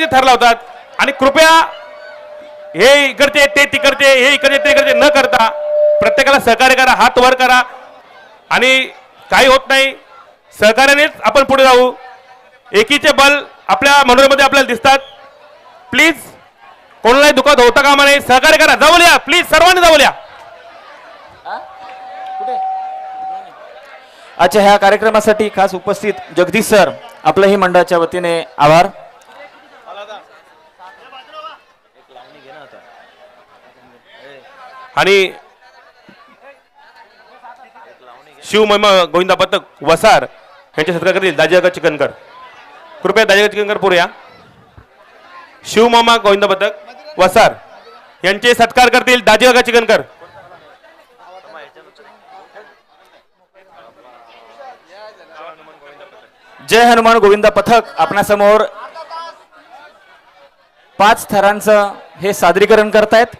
प्रतिनिधी ठरला होतात आणि कृपया हे इकडचे ते तिकडचे हे इकडचे ते इकडचे न करता प्रत्येकाला सहकार्य करा हात वर करा. आणि काही होत नाही. सहकार्यानेच आपण पुढे जाऊ. एकीचे बल आपल्या मनोरमध्ये आपल्याला दिसतात. प्लीज कोणालाही दुखत होता कामा नये. सहकार्य करा. जाऊया प्लीज सर्वांनी जाऊया अच्छा ह्या कार्यक्रमासाठी खास उपस्थित जगदीश सर आपल्याही मंडळाच्या वतीने आभार. आणि शिवमहिमा गोविंदा पथक वसार यांचे सत्कार करतील दाजीगा चिकनकर. कृपया दाजीगा चिकनकर पुढे या. शिवमामा गोविंदा पथक वसार यांचे सत्कार करतील दाजीगा चिकनकर. जय हनुमान गोविंदा पथक आपणासमोर पाच थरांचं हे सादरीकरण करतायत.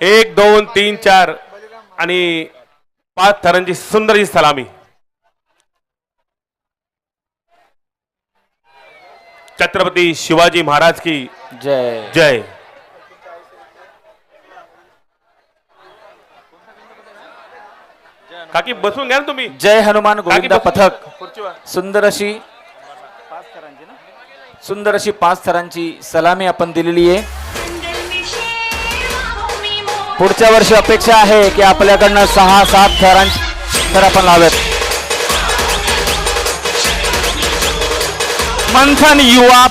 एक दोन तीन चार आणि पाच थरांची सुंदर अशी सलामी. छत्रपती शिवाजी महाराज की जय. जय. काकी बसून घ्या ना तुम्ही. जय हनुमान गोविंदा पथक. सुंदर अशी सुंदर अशी पाच थरांची सलामी आपण दिलेली आहे. पुढच्या वर्षी अपेक्षा आहे की आपल्याकडनं सहा सात थरांची थर आपण लावेत. मंथन युवा